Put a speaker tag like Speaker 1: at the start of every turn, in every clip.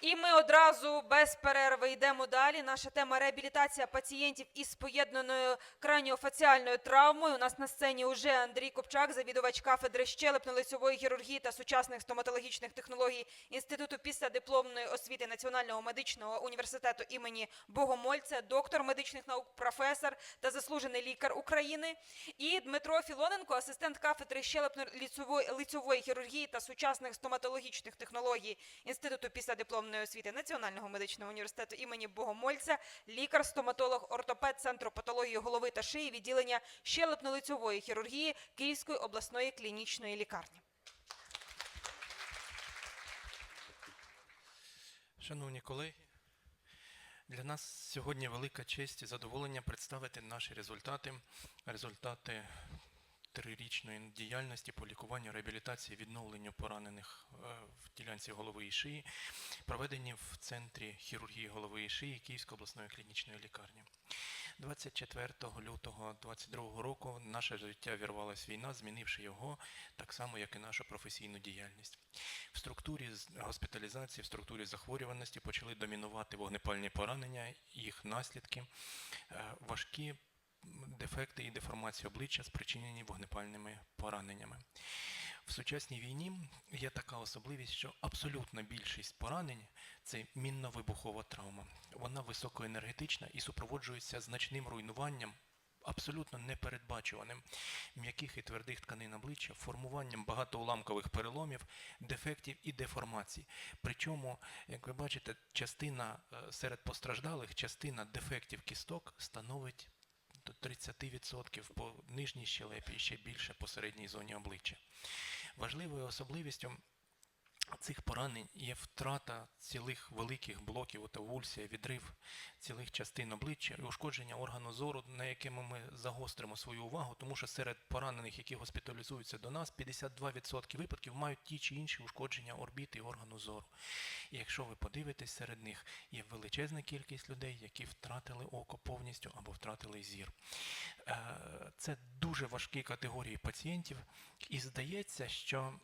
Speaker 1: І ми одразу без перерви йдемо далі. Наша тема реабілітація пацієнтів із поєднаною краніофаціальною травмою. У нас на сцені уже Андрій Копчак, завідувач кафедри щелепно-лицьової хірургії та сучасних стоматологічних технологій Інституту післядипломної освіти Національного медичного університету імені Богомольця, доктор медичних наук, професор та заслужений лікар України. І Дмитро Філоненко, асистент кафедри щелепно-лицьової лицьової хірургії та сучасних стоматологічних технологій Інституту післядипломної освіти Національного медичного університету імені Богомольця, лікар, стоматолог, ортопед Центру патології голови та шиї відділення щелепно-лицьової хірургії Київської обласної клінічної лікарні.
Speaker 2: Шановні колеги, для нас сьогодні велика честь і задоволення представити наші результати, результати трирічної діяльності по лікуванню, реабілітації, відновленню поранених е, в ділянці голови і шиї, проведені в центрі хірургії голови і шиї Київської обласної клінічної лікарні. 24 лютого 2022 року наше життя вірвалась війна, змінивши його так само, як і нашу професійну діяльність. В структурі госпіталізації, в структурі захворюваності почали домінувати вогнепальні поранення, їх наслідки, е, важкі дефекти і деформації обличчя, спричинені вогнепальними пораненнями. В сучасній війні є така особливість, що абсолютна більшість поранень це мінно-вибухова травма. Вона високоенергетична і супроводжується значним руйнуванням. Абсолютно непередбачуваним м'яких і твердих тканин обличчя, формуванням багатоуламкових переломів, дефектів і деформацій. Причому, як ви бачите, частина е, серед постраждалих, частина дефектів кісток становить до 30% по нижній щелепі і ще більше по середній зоні обличчя. Важливою особливістю цих поранень є втрата цілих великих блоків, отавульсія, відрив цілих частин обличчя і ушкодження органу зору, на якому ми загостримо свою увагу, тому що серед поранених, які госпіталізуються до нас, 52% випадків мають ті чи інші ушкодження орбіти органу зору. І якщо ви подивитесь, серед них є величезна кількість людей, які втратили око повністю або втратили зір. Е, Це дуже важкі категорії пацієнтів, і здається, що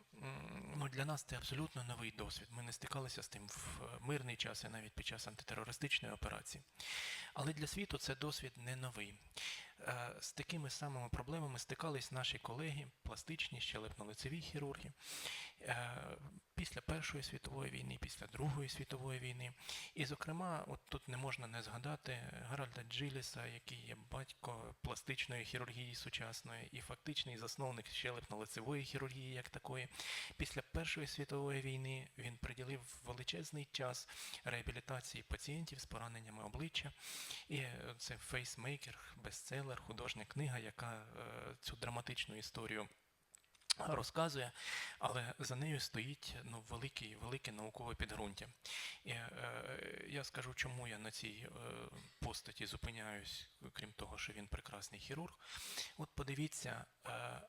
Speaker 2: ну, для нас це абсолютно новий досвід. Ми не стикалися з тим в е, мирний час і навіть під час антитерористичної операції. Але для світу це досвід не новий. Е, З такими самими проблемами стикались наші колеги, пластичні, щелепно-лицеві хірурги. Е, Після Першої світової війни, після Другої світової війни. І, зокрема, от тут не можна не згадати Гарольда Джиліса, який є батько пластичної хірургії сучасної і фактичний засновник щелепно-лицевої хірургії як такої. Після Першої світової війни він приділив величезний час реабілітації пацієнтів з пораненнями обличчя. І е, це фейсмейкер, бестселер, художня книга, яка е, цю драматичну історію розказує, але за нею стоїть ну, великий, велике наукове підґрунтя. І е, я скажу, чому я на цій е, постаті зупиняюсь, крім того, що він прекрасний хірург. От подивіться. Е,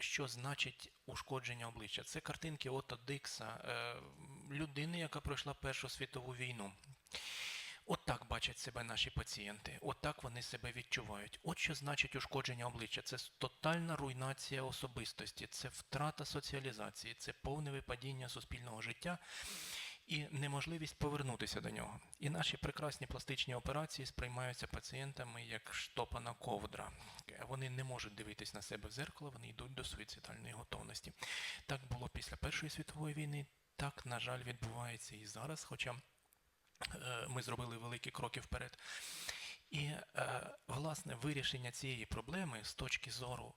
Speaker 2: що значить ушкодження обличчя? Це картинки Отто Дикса, е, людини, яка пройшла Першу світову війну. От так бачать себе наші пацієнти, от так вони себе відчувають. От що значить ушкодження обличчя. Це тотальна руйнація особистості, це втрата соціалізації, це повне випадіння суспільного життя і неможливість повернутися до нього. І наші прекрасні пластичні операції сприймаються пацієнтами як штопана ковдра. Вони не можуть дивитись на себе в зеркало, вони йдуть до суїцидальної готовності. Так було після Першої світової війни, так, на жаль, відбувається і зараз, хоча ми зробили великі кроки вперед. І е, власне вирішення цієї проблеми з точки зору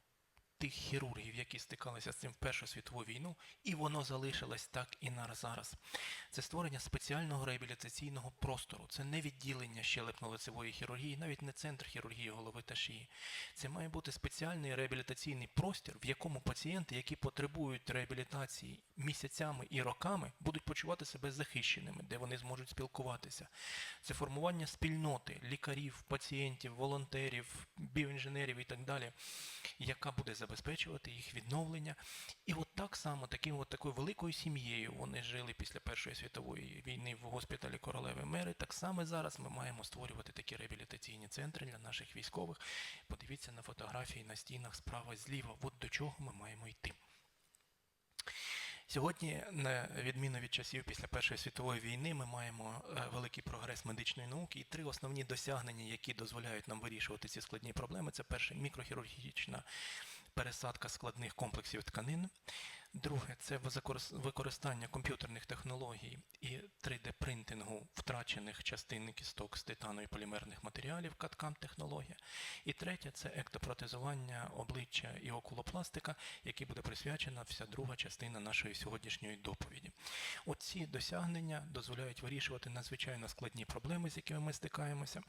Speaker 2: тих хірургів, які стикалися з цим в Першу світову війну, і воно залишилось так і на зараз. Це створення спеціального реабілітаційного простору. Це не відділення щелепно-лицевої хірургії, навіть не центр хірургії голови та шиї. Це має бути спеціальний реабілітаційний простір, в якому пацієнти, які потребують реабілітації місяцями і роками, будуть почувати себе захищеними, де вони зможуть спілкуватися. Це формування спільноти лікарів, пацієнтів, волонтерів, біоінженерів і так далі, яка буде забезпечувати їх відновлення. І от так само, таким от такою великою сім'єю вони жили після Першої світової війни в госпіталі Королеви Мери. Так само зараз ми маємо створювати такі реабілітаційні центри для наших військових. Подивіться на фотографії на стінах справа зліва. От до чого ми маємо йти. Сьогодні, на відміну від часів після Першої світової війни, ми маємо е, великий прогрес медичної науки і три основні досягнення, які дозволяють нам вирішувати ці складні проблеми. Це перше мікрохірургічна пересадка складних комплексів тканин. Друге це використання комп'ютерних технологій і 3D-принтингу втрачених частин кісток з титану і полімерних матеріалів, каткам технологія. І третє це ектопротезування обличчя і окулопластика, який буде присвячена вся друга частина нашої сьогоднішньої доповіді. Оці досягнення дозволяють вирішувати надзвичайно складні проблеми, з якими ми стикаємося.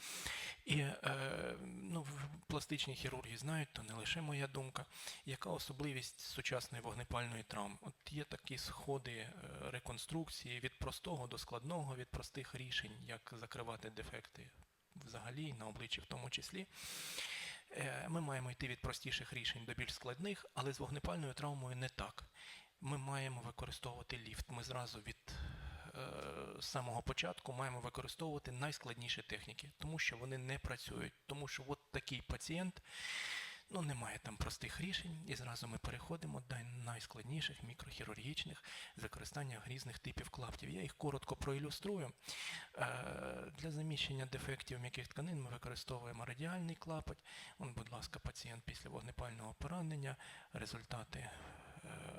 Speaker 2: І е, ну, в пластичній хірургії знають, то не лише моя думка, яка особливість сучасної вогнепальної травми. От є такі сходи е, реконструкції від простого до складного, від простих рішень, як закривати дефекти взагалі, на обличчі в тому числі. Е, Ми маємо йти від простіших рішень до більш складних, але з вогнепальною травмою не так. Ми маємо використовувати ліфт. Ми зразу від е, самого початку маємо використовувати найскладніші техніки, тому що вони не працюють. Тому що от такий пацієнт, ну немає там простих рішень, і зразу ми переходимо до найскладніших мікрохірургічних використання різних типів клаптів. Я їх коротко проілюструю. Е, Для заміщення дефектів м'яких тканин ми використовуємо радіальний клапоть. Будь ласка, пацієнт після вогнепального поранення, результати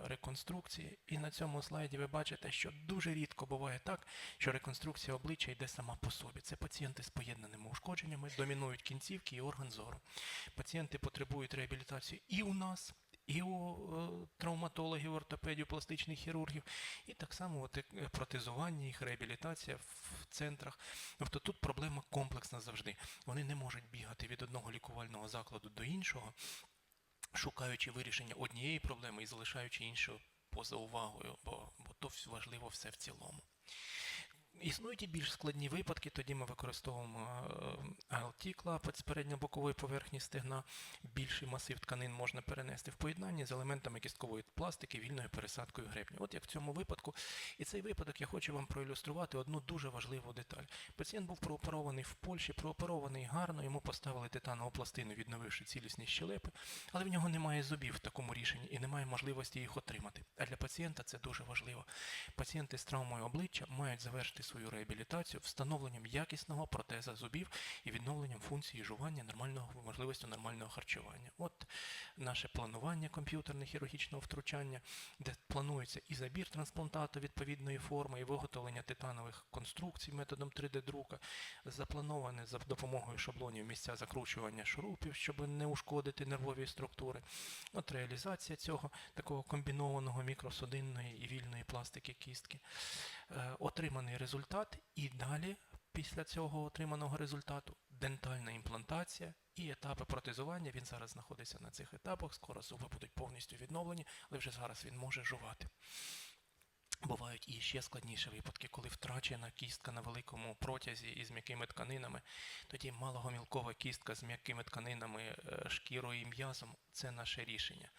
Speaker 2: реконструкції. І на цьому слайді ви бачите, що дуже рідко буває так, що реконструкція обличчя йде сама по собі. Це пацієнти з поєднаними ушкодженнями, домінують кінцівки і орган зору. Пацієнти потребують реабілітації і у нас. І у е, травматологів, ортопедів, пластичних хірургів, і так само от, е, протезування, їх реабілітація в центрах. Тобто тут проблема комплексна завжди. Вони не можуть бігати від одного лікувального закладу до іншого, шукаючи вирішення однієї проблеми і залишаючи іншу поза увагою, бо, бо то важливо все в цілому. Існують і більш складні випадки, тоді ми використовуємо е, ALT клапоть з передньо-бокової поверхні стегна. Більший масив тканин можна перенести в поєднанні з елементами кісткової пластики вільною пересадкою гребня. От як в цьому випадку. І цей випадок я хочу вам проілюструвати одну дуже важливу деталь. Пацієнт був прооперований в Польщі, прооперований гарно, йому поставили титанову пластину, відновивши цілісні щелепи, але в нього немає зубів в такому рішенні і немає можливості їх отримати. А для пацієнта це дуже важливо. Пацієнти з травмою обличчя мають завершити свою реабілітацію встановленням якісного протеза зубів і відновленням функції жування нормального можливістю нормального харчування. От наше планування комп'ютерне хірургічного втручання, де планується і забір трансплантату відповідної форми, і виготовлення титанових конструкцій методом 3D-друка, заплановане за допомогою шаблонів місця закручування шурупів, щоб не ушкодити нервові структури. От реалізація цього такого комбінованого мікросудинної і вільної пластики кістки. Е, отриманий результат, і далі, після цього отриманого результату, дентальна імплантація і етапи протезування. Він зараз знаходиться на цих етапах. Скоро зуби будуть повністю відновлені, але вже зараз він може жувати. Бувають і ще складніші випадки, коли втрачена кістка на великому протязі із м'якими тканинами. Тоді малогомілкова кістка з м'якими тканинами, е, шкірою і м'язом це наше рішення.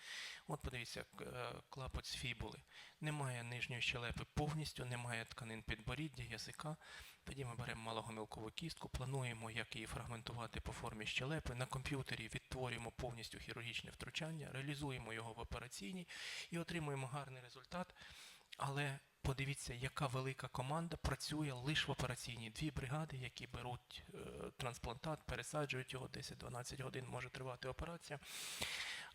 Speaker 2: От подивіться, е, клапоть з фібули. Немає нижньої щелепи повністю, немає тканин підборіддя, язика. Тоді ми беремо малогомілкову кістку, плануємо, як її фрагментувати по формі щелепи. На комп'ютері відтворюємо повністю хірургічне втручання, реалізуємо його в операційній і отримуємо гарний результат. Але подивіться, яка велика команда працює лише в операційній. Дві бригади, які беруть е, трансплантат, пересаджують його 10-12 годин, може тривати операція.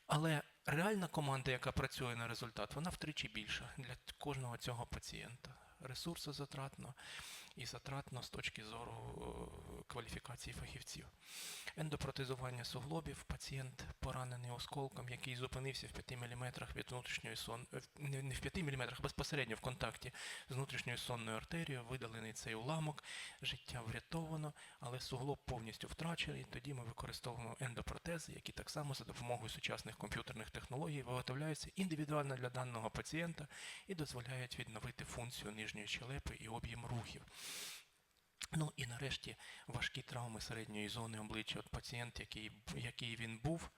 Speaker 2: Але реальна команда, яка працює на результат, вона втричі більша для кожного цього пацієнта. Ресурсозатратно і затратно з точки зору е, кваліфікації фахівців. Ендопротезування суглобів, пацієнт поранений осколком, який зупинився в 5 мм від внутрішньої сон... е, не в 5 мм, а безпосередньо в контакті з внутрішньою сонною артерією, видалений цей уламок, життя врятовано, але суглоб повністю втрачений. Тоді ми використовуємо ендопротези, які так само за допомогою сучасних комп'ютерних технологій виготовляються індивідуально для даного пацієнта і дозволяють відновити функцію нижньої щелепи і об'єм рухів. Ну і нарешті важкі травми середньої зони обличчя. От пацієнт, який, який він був,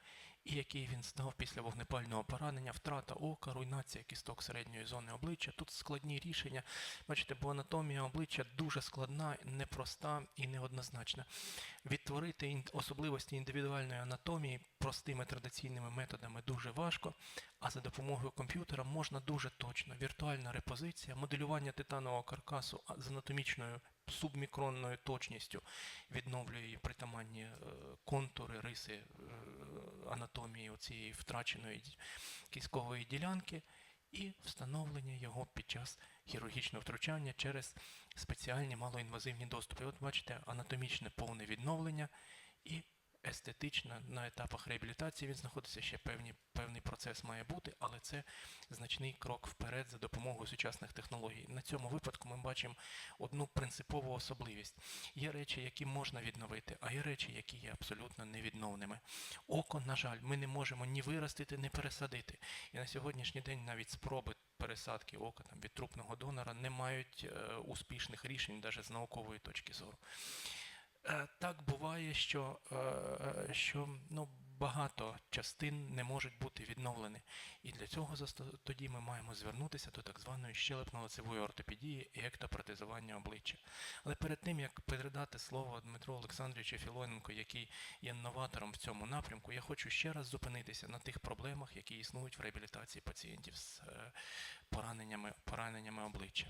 Speaker 2: і який він став після вогнепального поранення, втрата ока, руйнація кісток середньої зони обличчя. Тут складні рішення. Бачите, бо анатомія обличчя дуже складна, непроста і неоднозначна. Відтворити особливості індивідуальної анатомії простими традиційними методами дуже важко, а за допомогою комп'ютера можна дуже точно. Віртуальна репозиція, моделювання титанового каркасу з анатомічною субмікронною точністю відновлює притаманні е, контури, риси е, анатомії цієї втраченої кіскової ділянки і встановлення його під час хірургічного втручання через спеціальні малоінвазивні доступи. От бачите, анатомічне повне відновлення і естетично на етапах реабілітації він знаходиться ще певні, певний процес має бути, але це значний крок вперед за допомогою сучасних технологій. На цьому випадку ми бачимо одну принципову особливість. Є речі, які можна відновити, а є речі, які є абсолютно невідновними. Око, на жаль, ми не можемо ні виростити, ні пересадити. І на сьогоднішній день навіть спроби пересадки ока там, від трупного донора не мають е, успішних рішень навіть з наукової точки зору. Е, Так буває, що, е, що ну, багато частин не можуть бути відновлені. І для цього тоді ми маємо звернутися до так званої щелепно-лицевої ортопедії і ектопротезування обличчя. Але перед тим, як передати слово Дмитру Олександровичу Філоненко, який є новатором в цьому напрямку, я хочу ще раз зупинитися на тих проблемах, які існують в реабілітації пацієнтів з е, пораненнями, пораненнями обличчя.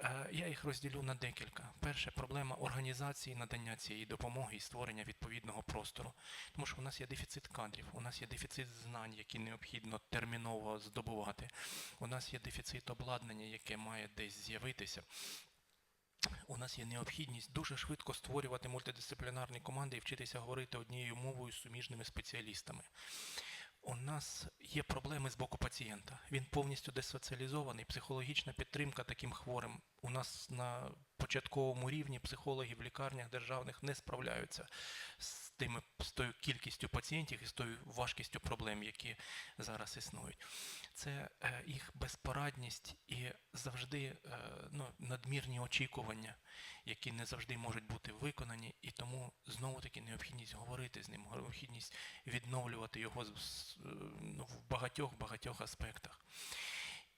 Speaker 2: Е, Я їх розділю на декілька. Перше проблема організації надання цієї допомоги і створення відповідного простору. Тому що у нас є дефіцит кадрів, у нас є дефіцит знань, які необхідно терміново здобувати. У нас є дефіцит обладнання, яке має десь з'явитися. У нас є необхідність дуже швидко створювати мультидисциплінарні команди і вчитися говорити однією мовою з суміжними спеціалістами. У нас є проблеми з боку пацієнта. Він повністю десоціалізований. Психологічна підтримка таким хворим. У нас на початковому рівні психологи в лікарнях державних не справляються з тими з тою кількістю пацієнтів і з тою важкістю проблем, які зараз існують. Це е, їх безпорадність і завжди е, ну, надмірні очікування, які не завжди можуть бути виконані, і тому знову таки необхідність говорити з ним, необхідність відновлювати його е, ну, в багатьох багатьох аспектах.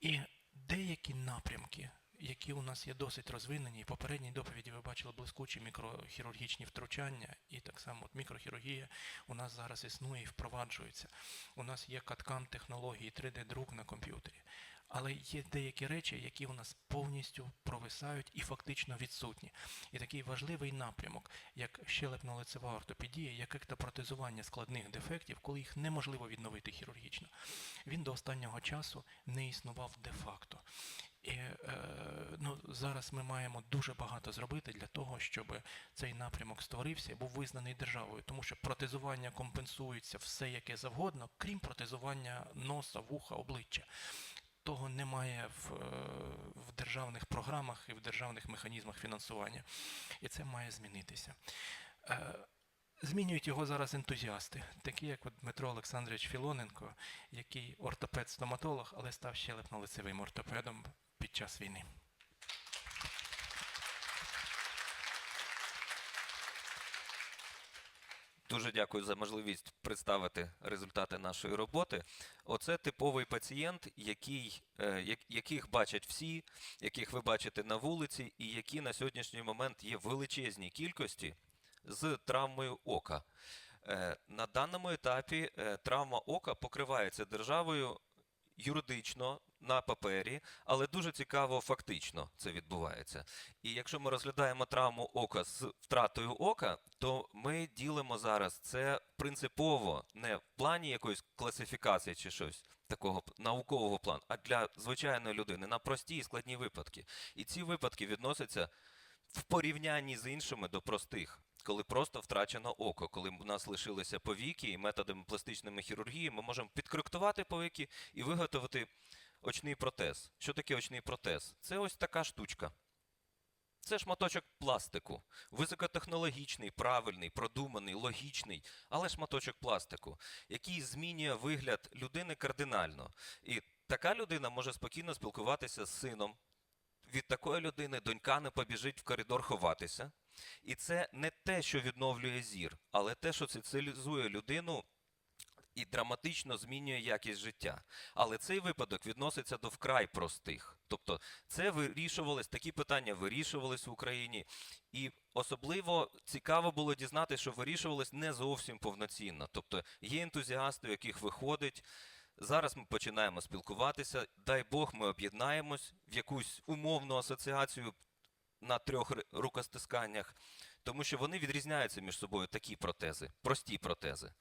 Speaker 2: І деякі напрямки, які у нас є досить розвинені, і в попередній доповіді ви бачили блискучі мікрохірургічні втручання, і так само от мікрохірургія у нас зараз існує і впроваджується. У нас є каткам технології, 3D-друк на комп'ютері. Але є деякі речі, які у нас повністю провисають і фактично відсутні. І такий важливий напрямок, як щелепно-лицева ортопедія, як ектопротезування складних дефектів, коли їх неможливо відновити хірургічно, він до останнього часу не існував де-факто. І е, ну, зараз ми маємо дуже багато зробити для того, щоб цей напрямок створився і був визнаний державою, тому що протезування компенсується все яке завгодно, крім протезування носа, вуха, обличчя. Того немає в, е, в державних програмах і в державних механізмах фінансування. І це має змінитися. Е, Змінюють його зараз ентузіасти, такі як Дмитро Олександрович Філоненко, який ортопед-стоматолог, але став щелепно-лицевим ортопедом під час війни.
Speaker 3: Дуже дякую за можливість представити результати нашої роботи. Оце типовий пацієнт, який, е, яких бачать всі, яких ви бачите на вулиці, і які на сьогоднішній момент є в величезній кількості з травмою ока. Е, На даному етапі е, травма ока покривається державою юридично на папері, але дуже цікаво фактично це відбувається. І якщо ми розглядаємо травму ока з втратою ока, то ми ділимо зараз це принципово не в плані якоїсь класифікації чи щось такого наукового плану, а для звичайної людини на прості і складні випадки. І ці випадки відносяться в порівнянні з іншими до простих. Коли просто втрачено око, коли в нас лишилися повіки, і методами пластичної хірургії ми можемо підкоректувати повіки і виготовити очний протез. Що таке очний протез? Це ось така штучка. Це шматочок пластику. Високотехнологічний, правильний, продуманий, логічний, але шматочок пластику, який змінює вигляд людини кардинально. І така людина може спокійно спілкуватися з сином. Від такої людини донька не побіжить в коридор ховатися. І це не те, що відновлює зір, але те, що соціалізує людину і драматично змінює якість життя. Але цей випадок відноситься до вкрай простих. Тобто, це вирішувались, такі питання вирішувались в Україні, і особливо цікаво було дізнатися, що вирішувались не зовсім повноцінно. Тобто є ентузіасти, у яких виходить. Зараз ми починаємо спілкуватися. Дай Бог, ми об'єднаємось в якусь умовну асоціацію на трьох рукостисканнях, тому що вони відрізняються між собою такі протези, прості протези.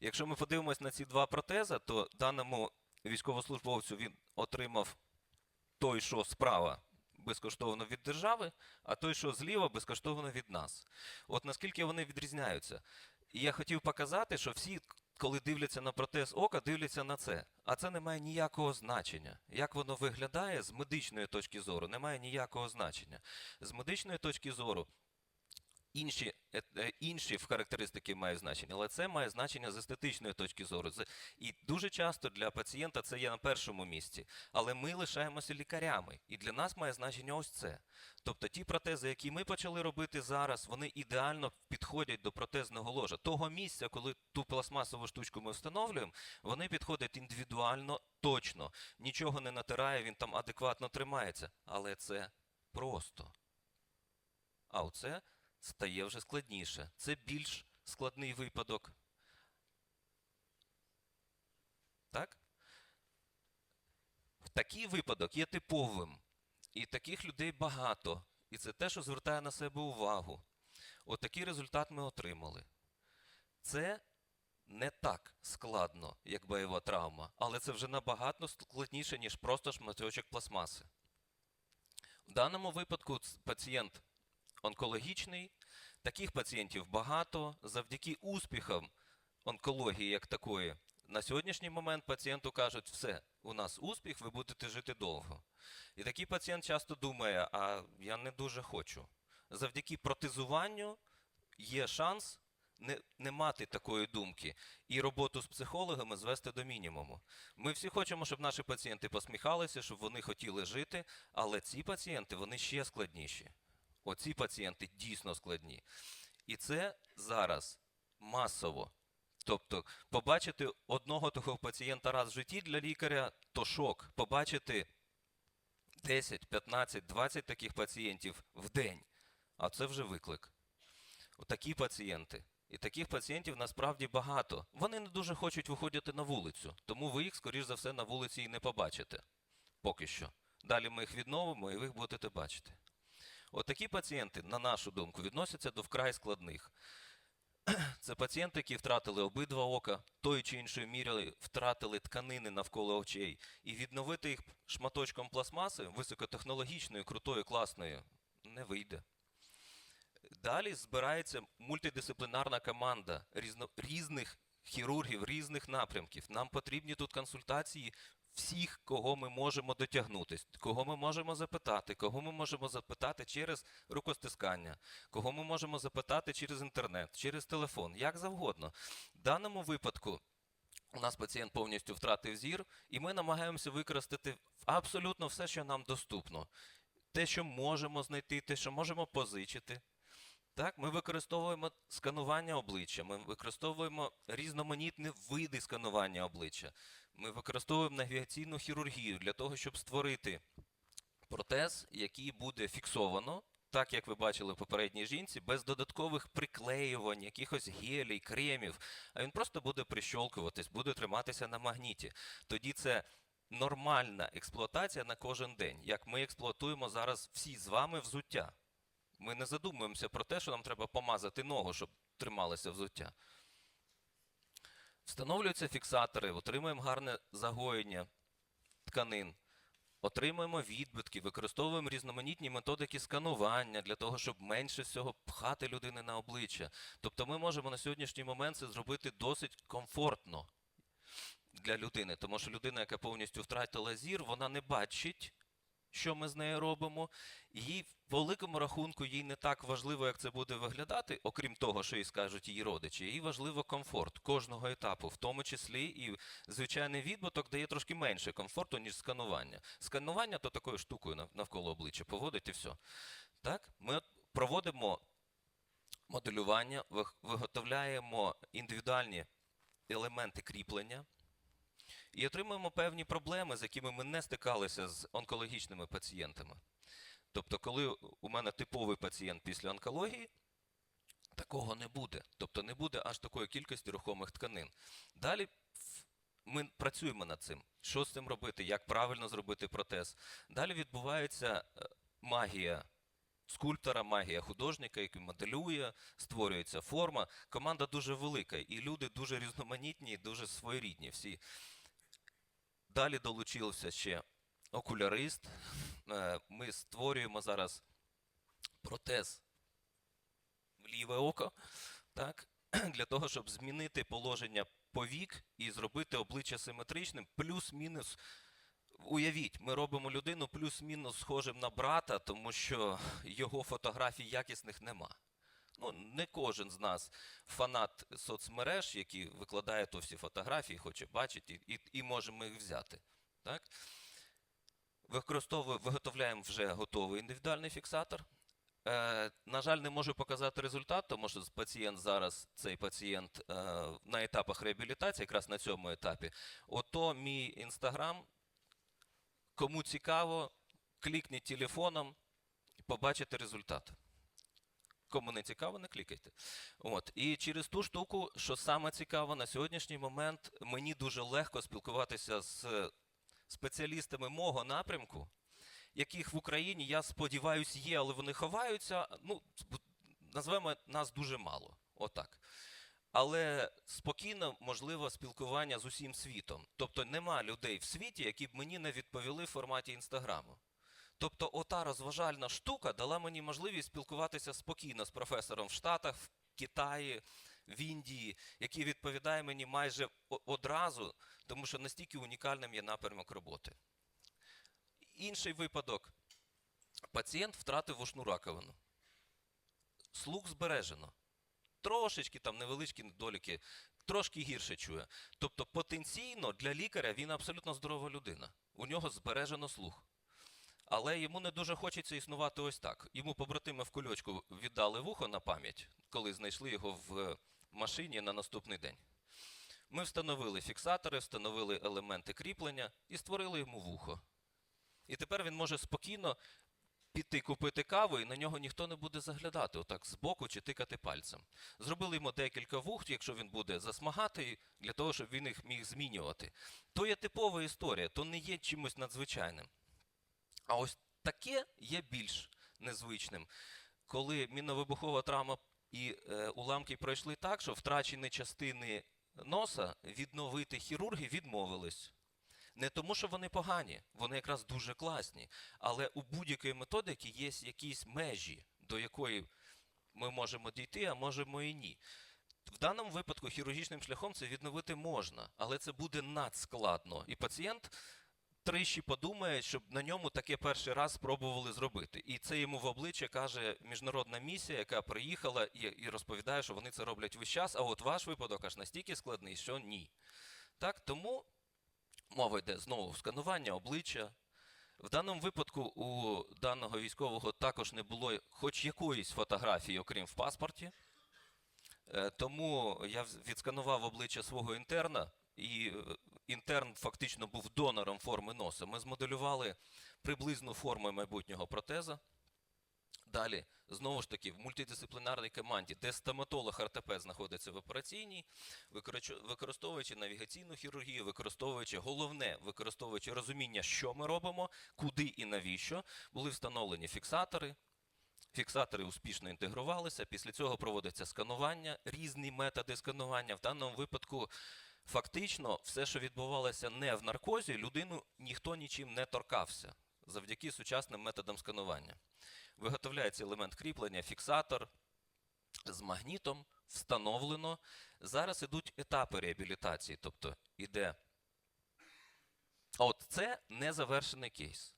Speaker 3: Якщо ми подивимось на ці два протези, то даному військовослужбовцю він отримав той, що справа безкоштовно від держави, а той, що зліва безкоштовно від нас. От наскільки вони відрізняються. І я хотів показати, що всі, коли дивляться на протез ока, дивляться на це. А це не має ніякого значення. Як воно виглядає з медичної точки зору, не має ніякого значення. З медичної точки зору інші, е- інші характеристики мають значення, але це має значення з естетичної точки зору. І дуже часто для пацієнта це є на першому місці. Але ми лишаємося лікарями, і для нас має значення ось це. Тобто ті протези, які ми почали робити зараз, вони ідеально підходять до протезного ложа. Того місця, коли ту пластмасову штучку ми встановлюємо, вони підходять індивідуально, точно. Нічого не натирає, він там адекватно тримається. Але це просто. А оце стає вже складніше. Це більш складний випадок. Так? Такий випадок є типовим. І таких людей багато. І це те, що звертає на себе увагу. От такий результат ми отримали. Це не так складно, як бойова травма, але це вже набагато складніше, ніж просто шматочок пластмаси. В даному випадку пацієнт онкологічний, таких пацієнтів багато. Завдяки успіхам онкології як такої, на сьогоднішній момент пацієнту кажуть, все, у нас успіх, ви будете жити довго. І такий пацієнт часто думає, а я не дуже хочу. Завдяки протезуванню є шанс не, не мати такої думки і роботу з психологами звести до мінімуму. Ми всі хочемо, щоб наші пацієнти посміхалися, щоб вони хотіли жити, але ці пацієнти вони ще складніші. Оці пацієнти дійсно складні. І це зараз масово. Тобто, побачити одного такого пацієнта раз в житті для лікаря то шок. Побачити 10, 15, 20 таких пацієнтів в день. А це вже виклик. Такі пацієнти. І таких пацієнтів насправді багато. Вони не дуже хочуть виходити на вулицю, тому ви їх, скоріш за все, на вулиці і не побачите. Поки що. Далі ми їх відновимо і ви їх будете бачити. От пацієнти, на нашу думку, відносяться до вкрай складних. Це пацієнти, які втратили обидва ока, тої чи іншої мірі втратили тканини навколо очей, і відновити їх шматочком пластмаси високотехнологічною, крутою, класною не вийде. Далі збирається мультидисциплінарна команда різно, різних хірургів, різних напрямків. Нам потрібні тут консультації всіх, кого ми можемо дотягнутись, кого ми можемо запитати, кого ми можемо запитати через рукостискання, кого ми можемо запитати через інтернет, через телефон, як завгодно. В даному випадку у нас пацієнт повністю втратив зір, і ми намагаємося використати абсолютно все, що нам доступно. Те, що можемо знайти, те, що можемо позичити. Так, ми використовуємо сканування обличчя, ми використовуємо різноманітні види сканування обличчя. Ми використовуємо навігаційну хірургію для того, щоб створити протез, який буде фіксовано, так як ви бачили в попередній жінці, без додаткових приклеювань, якихось гелій, кремів. А він просто буде прищолкуватись, буде триматися на магніті. Тоді це нормальна експлуатація на кожен день, як ми експлуатуємо зараз всі з вами взуття. Ми не задумуємося про те, що нам треба помазати ногу, щоб трималося взуття. Встановлюються фіксатори, отримуємо гарне загоєння тканин, отримуємо відбитки, використовуємо різноманітні методики сканування для того, щоб менше всього пхати людини на обличчя. Тобто ми можемо на сьогоднішній момент це зробити досить комфортно для людини, тому що людина, яка повністю втратила зір, вона не бачить що ми з нею робимо. І в великому рахунку їй не так важливо, як це буде виглядати, окрім того, що їй скажуть її родичі. Їй важливо комфорт кожного етапу, в тому числі і звичайний відбиток дає трошки менше комфорту, ніж сканування. Сканування то такою штукою навколо обличчя поводить і все. Так? Ми проводимо моделювання, виготовляємо індивідуальні елементи кріплення і отримуємо певні проблеми, з якими ми не стикалися з онкологічними пацієнтами. Тобто, коли у мене типовий пацієнт після онкології, такого не буде. Тобто не буде аж такої кількості рухомих тканин. Далі ми працюємо над цим. Що з цим робити, як правильно зробити протез. Далі відбувається е, магія скульптора, магія художника, який моделює, створюється форма. Команда дуже велика, і люди дуже різноманітні, дуже своєрідні всі. Далі долучився ще окулярист. Е, Ми створюємо зараз протез в ліве око, так, для того, щоб змінити положення повік і зробити обличчя симетричним, плюс-мінус. Уявіть, ми робимо людину плюс-мінус схожим на брата, тому що його фотографій якісних нема. Ну, не кожен з нас фанат соцмереж, які викладає то всі фотографії, хоче бачити, і, і можемо їх взяти. Так? Використовуємо, виготовляємо вже готовий індивідуальний фіксатор. Е, на жаль, не можу показати результат, тому що пацієнт зараз, цей пацієнт е, на етапах реабілітації, якраз на цьому етапі. Ото мій інстаграм. Кому цікаво, клікніть телефоном і побачите результат. Кому не цікаво, не клікайте. От. І через ту штуку, що саме цікаво, на сьогоднішній момент мені дуже легко спілкуватися з спеціалістами мого напрямку, яких в Україні, я сподіваюся, є, але вони ховаються. Ну, назвемо нас дуже мало. Отак. Але спокійно можливо спілкування з усім світом. Тобто нема людей в світі, які б мені не відповіли в форматі інстаграму. Тобто, ота розважальна штука дала мені можливість спілкуватися спокійно з професором в Штатах, в Китаї, в Індії, який відповідає мені майже одразу, тому що настільки унікальним є напрямок роботи. Інший випадок. Пацієнт втратив вушну раковину. Слух збережено. Трошечки там невеличкі недоліки, трошки гірше чує. Тобто потенційно для лікаря він абсолютно здорова людина. У нього збережено слух. Але йому не дуже хочеться існувати ось так. Йому побратими в кульочку віддали вухо на пам'ять, коли знайшли його в е, машині на наступний день. Ми встановили фіксатори, встановили елементи кріплення і створили йому вухо. І тепер він може спокійно піти купити каву, і на нього ніхто не буде заглядати отак збоку чи тикати пальцем. Зробили йому декілька вух, якщо він буде засмагати, для того, щоб він їх міг змінювати. То є типова історія, то не є чимось надзвичайним. А ось таке є більш незвичним. Коли міновибухова травма і е, уламки пройшли так, що втрачені частини носа відновити хірурги відмовились. Не тому, що вони погані, вони якраз дуже класні. Але у будь-якої методики є якісь межі, до якої ми можемо дійти, а можемо і ні. В даному випадку хірургічним шляхом це відновити можна, але це буде надскладно. І пацієнт тричі подумає, щоб на ньому таке перший раз спробували зробити. І це йому в обличчя каже міжнародна місія, яка приїхала і, і розповідає, що вони це роблять весь час, а от ваш випадок аж настільки складний, що ні. Так, тому мова йде знову сканування обличчя. В даному випадку у даного військового також не було хоч якоїсь фотографії, окрім в паспорті. Е, Тому я відсканував обличчя свого інтерна, і е, інтерн фактично був донором форми носа. Ми змоделювали приблизну форму майбутнього протеза. Далі, знову ж таки, в мультидисциплінарній команді, де стоматолог ортопед знаходиться в операційній, використовуючи навігаційну хірургію, використовуючи головне, використовуючи розуміння, що ми робимо, куди і навіщо, були встановлені фіксатори. Фіксатори успішно інтегрувалися. Після цього проводиться сканування, різні методи сканування. В даному випадку фактично все, що відбувалося не в наркозі, людину ніхто нічим не торкався завдяки сучасним методам сканування. Виготовляється елемент кріплення, фіксатор з магнітом, встановлено. Зараз ідуть етапи реабілітації, тобто іде. От це незавершений кейс.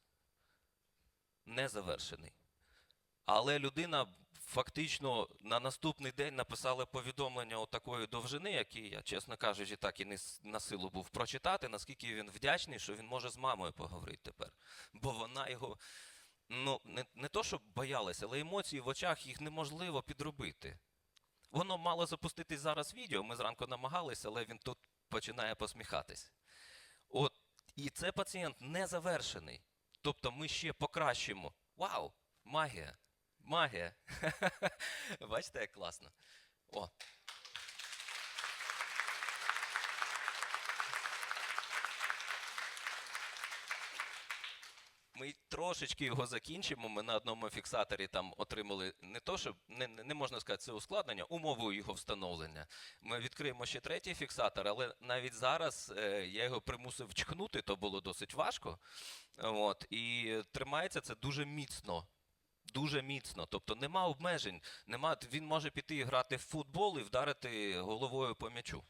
Speaker 3: Незавершений. Але людина фактично на наступний день написала повідомлення такої довжини, яке я, чесно кажучи, так і не на силу був прочитати, наскільки він вдячний, що він може з мамою поговорити тепер. Бо вона його, ну, не, не то, щоб боялася, але емоції в очах їх неможливо підробити. воно мало запуститись зараз відео. Ми зранку намагалися, але він тут починає посміхатись. От, і це пацієнт не завершений. Тобто ми ще покращимо. Вау! Магія! Магія! Бачите, як класно. О. Ми трошечки його закінчимо. Ми на одному фіксаторі там отримали не то, що не, не можна сказати, це ускладнення, умовою його встановлення. Ми відкриємо ще третій фіксатор, але навіть зараз е, я його примусив чхнути, то було досить важко. От, і тримається це дуже міцно. Дуже міцно, тобто нема обмежень, нема, він може піти і грати в футбол і вдарити головою по м'ячу.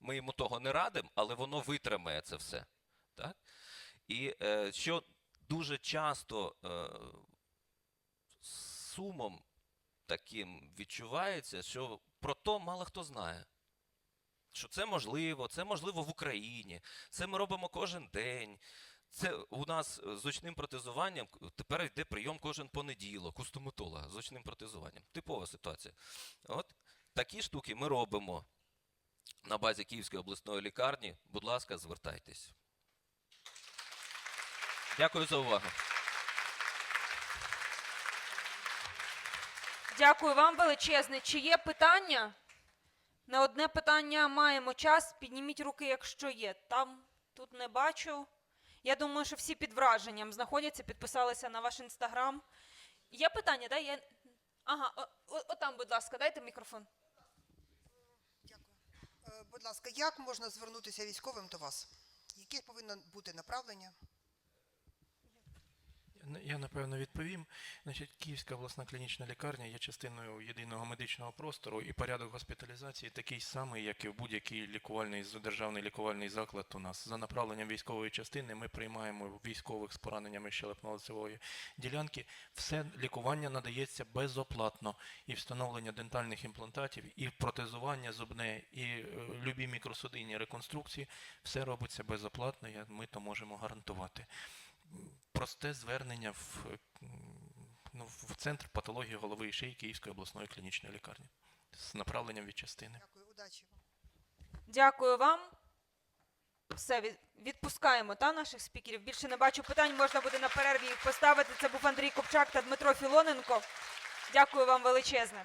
Speaker 3: Ми йому того не радимо, але воно витримає це все. Так? І е, що дуже часто е, сумом таким відчувається, що про то мало хто знає. Що це можливо, це можливо в Україні, це ми робимо кожен день. Це у нас е, з очним протезуванням тепер йде прийом кожен понеділок у стоматолога з очним протезуванням. Типова ситуація. От такі штуки ми робимо на базі Київської обласної лікарні. Будь ласка, звертайтесь. Дякую за увагу.
Speaker 1: Дякую вам величезне. Чи є питання? На одне питання маємо час. Підніміть руки, якщо є. Там тут не бачу. Я думаю, що всі під враженням знаходяться, підписалися на ваш інстаграм. Є питання, да? Є... Ага, отам, будь ласка, дайте мікрофон.
Speaker 4: Дякую. Е, Будь ласка, як можна звернутися військовим до вас? Яке повинно бути направлення?
Speaker 2: Я, напевно відповім. Значить, Київська обласна клінічна лікарня є частиною єдиного медичного простору, і порядок госпіталізації такий самий, як і в будь-який лікувальний державний лікувальний заклад у нас. За направленням військової частини ми приймаємо військових з пораненнями щелепно-лицевої ділянки. Все лікування надається безоплатно. І встановлення дентальних імплантатів, і протезування зубне, і е, любі мікросудинні реконструкції. Все робиться безоплатно. Ми то можемо гарантувати просте звернення в, ну, в центр патології голови і шиї Київської обласної клінічної лікарні з направленням від частини.
Speaker 4: Дякую, удачі вам.
Speaker 1: Дякую вам. Все, відпускаємо та, наших спікерів. Більше не бачу питань, можна буде на перерві їх поставити. Це був Андрій Копчак та Дмитро Філоненко. Дякую вам величезне.